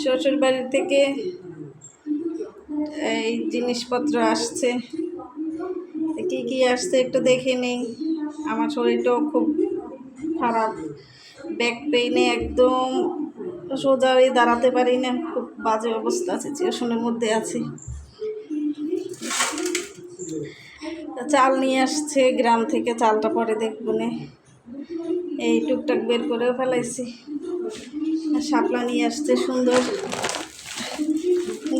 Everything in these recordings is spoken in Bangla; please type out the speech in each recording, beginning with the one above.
শ্বশুর বাড়ি থেকে এই জিনিসপত্র আসছে। কি কি আসছে একটু দেখে নেই। আমার শরীরটাও খুব খারাপ। ব্যাক পেইনে একদম সোজা হয়ে দাঁড়াতে পারি না। খুব বাজে অবস্থা আছে চিরসনের মধ্যে আছি। চাল নিয়ে আসছে, গ্রাম থেকে চালটা পরে দেখব নে। এই টুকটাক বের করেও ফেলাইছি। শাপলা নিয়ে আসছে, সুন্দর।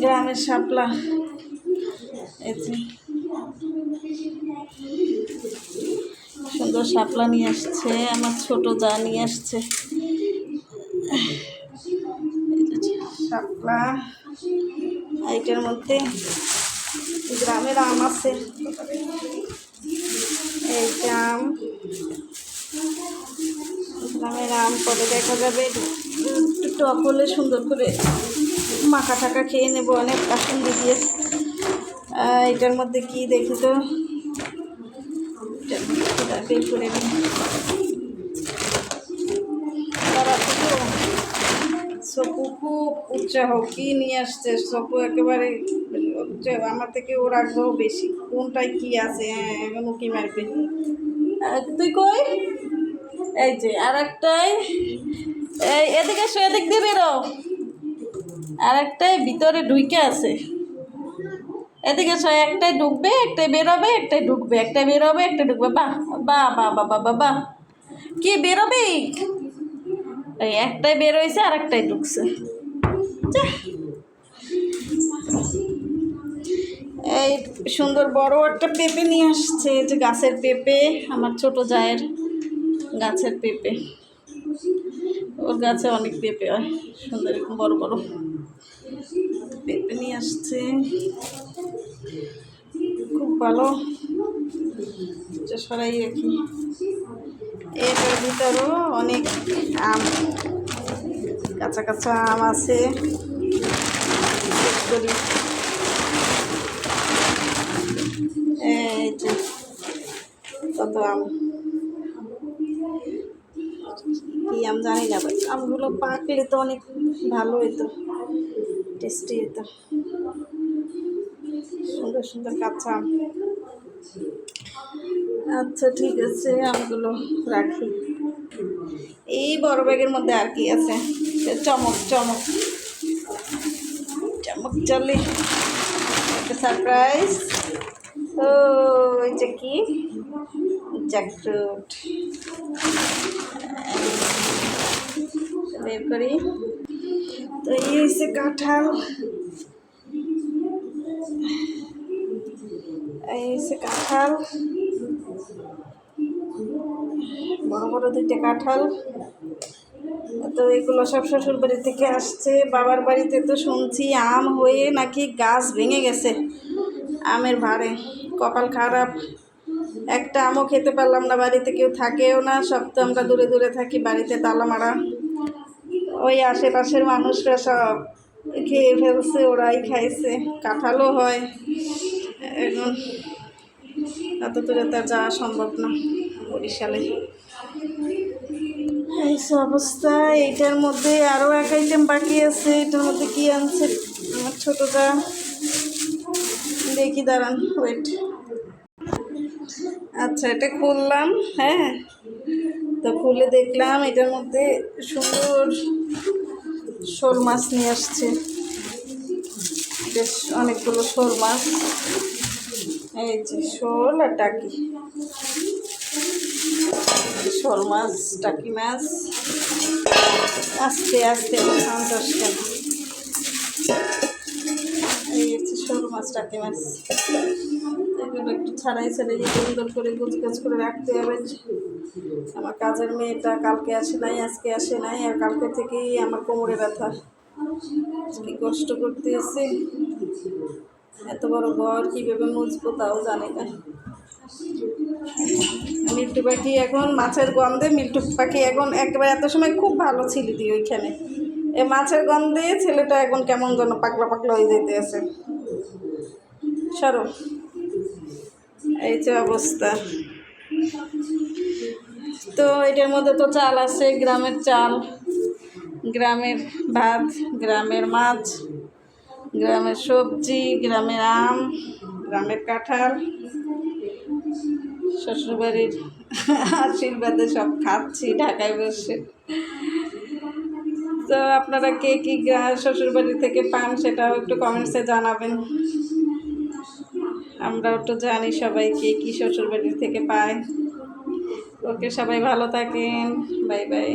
গ্রামের শাপলা। সুন্দর শাপলা নিয়ে আসছে, আমার ছোট যা নিয়ে আসছে। শাপলা। এইটার মধ্যে গ্রামের আম আছে। এই আম। গ্রামের আম পরে দেখা যাবে। একটু টক হলে সুন্দর করে মাখা টাকা খেয়ে নেব অনেক কাসুন্দি দিয়ে। এটার মধ্যে কি দেখি তো? বের করে নিই। সপু খুব উৎসাহ, কি নিয়ে আসছে? সপু একেবারে। আমার থেকে ওর আগ্রহ বেশি। কোনটায় কি আছে? হ্যাঁ এখন উকি মারবে। তুই কই? এই যে আর একটাই এই, এদিকে এসো, এদিক দিয়ে বেরো। আর একটাই ভিতরে ঢুইকে আছে। এদিকে এসো, একটাই ঢুকবে, একটাই বেরোবে, একটাই ঢুকবে, একটাই বেরোবে একটা ঢুকবে। বাহ বাহ বাহ বাহ বাহ বাহ বাহ। কি বেরোবে? এই, একটাই বের হয়েছে আর একটাই ঢুকছে। এই, সুন্দর বড় একটা পেঁপে নিয়ে আসছে যে গাছের পেঁপে, আমার ছোট জায়ের গাছের পেঁপে। ওর গাছে অনেক পেঁপে হয়। সুন্দর এরকম বড় বড় পেঁপে নিয়ে আসছে। খুব ভালো। সরাই রাখি। এটার ভিতরেও অনেক আম, কাঁচা কাঁচা আম আছে। এই যে, কত আম। কি আম জানি না বাট আমগুলো পাকলে তো অনেক ভালো হতো টেস্টি হতো সুন্দর সুন্দর কাঁচা আম। আচ্ছা ঠিক আছে, আমগুলো রাখি। এই বড় ব্যাগের মধ্যে আর কি আছে? চমক চমক। চমক চলে। একটা সারপ্রাইজ ও যে কি? জ্যাকফ্রুট বের করি। তো এই হয়েছে কাঁঠাল। এই হয়েছে কাঁঠাল। বড় বড় দুইটা কাঁঠাল। তো এগুলো সব শ্বশুর বাড়ি থেকে আসছে। বাবার বাড়িতে তো শুনছি আম হয়ে নাকি গাছ ভেঙে গেছে আমের ভারে কপাল খারাপ। একটা আমও খেতে পারলাম না, বাড়িতে কেউ থাকেও না। সব তো আমরা দূরে দূরে থাকি, বাড়িতে তালা মারা। ওই আশেপাশের মানুষরা সব খেয়ে ফেলছে, ওরাই খাইছে। কাঁঠালও হয়। এখন এত দূরে তো আর যাওয়া সম্ভব না বরিশালে। এই অবস্থা, এইটার মধ্যে আরও এক আইটেম বাকি আছে, এটার মধ্যে কি আনছে আমার ছোটোটা দেখি, দাঁড়ান ওয়েট আচ্ছা এটা খুললাম হ্যাঁ। তো খুলে দেখলাম এটার মধ্যে সুন্দর শোল মাছ নিয়ে আসছে। বেশ অনেকগুলো শোল মাছ। এই যে শোল আর টাকি। শোল মাছ, টাকি মাছ। আস্তে আস্তে সন্তোষ কেন টাকি মাছ এগুলো একটু ছাড়াই ছাড়াই সুন্দর করে গুছ গাছ করে রাখতে হবে আমার কাজের মেয়েটা কালকে আসে নাই, আজকে আসে নাই, আর কালকে থেকেই আমার কোমরে ব্যথা। কি কষ্ট করতে এসে এত বড় ঘর কীভাবে মুছবো তাও জানি না। মিল্টু পাখি এখন মাছের গন্ধে, মিল্টু পাখি এখন একেবারে এত সময় খুব ভালো ছিল দি ওইখানে। এ মাছের গন্ধে ছেলেটা এখন কেমন যেন পাকলা পাকলা হয়ে যেতে আছে সরো। এই যে অবস্থা। তো এটার মধ্যে তো চাল আছে, গ্রামের চাল, গ্রামের ভাত, গ্রামের মাছ, গ্রামের সবজি, গ্রামের আম, গ্রামের কাঁঠাল, শ্বশুরবাড়ির আশীর্বাদে সব খাচ্ছি ঢাকায় বসে। তো আপনারা কে কী শ্বশুরবাড়ি থেকে পান সেটাও একটু কমেন্টসে জানাবেন। আমরাও একটু জানি সবাই কে কী শ্বশুরবাড়ি থেকে পায়। ওকে সবাই ভালো থাকেন। Bye bye.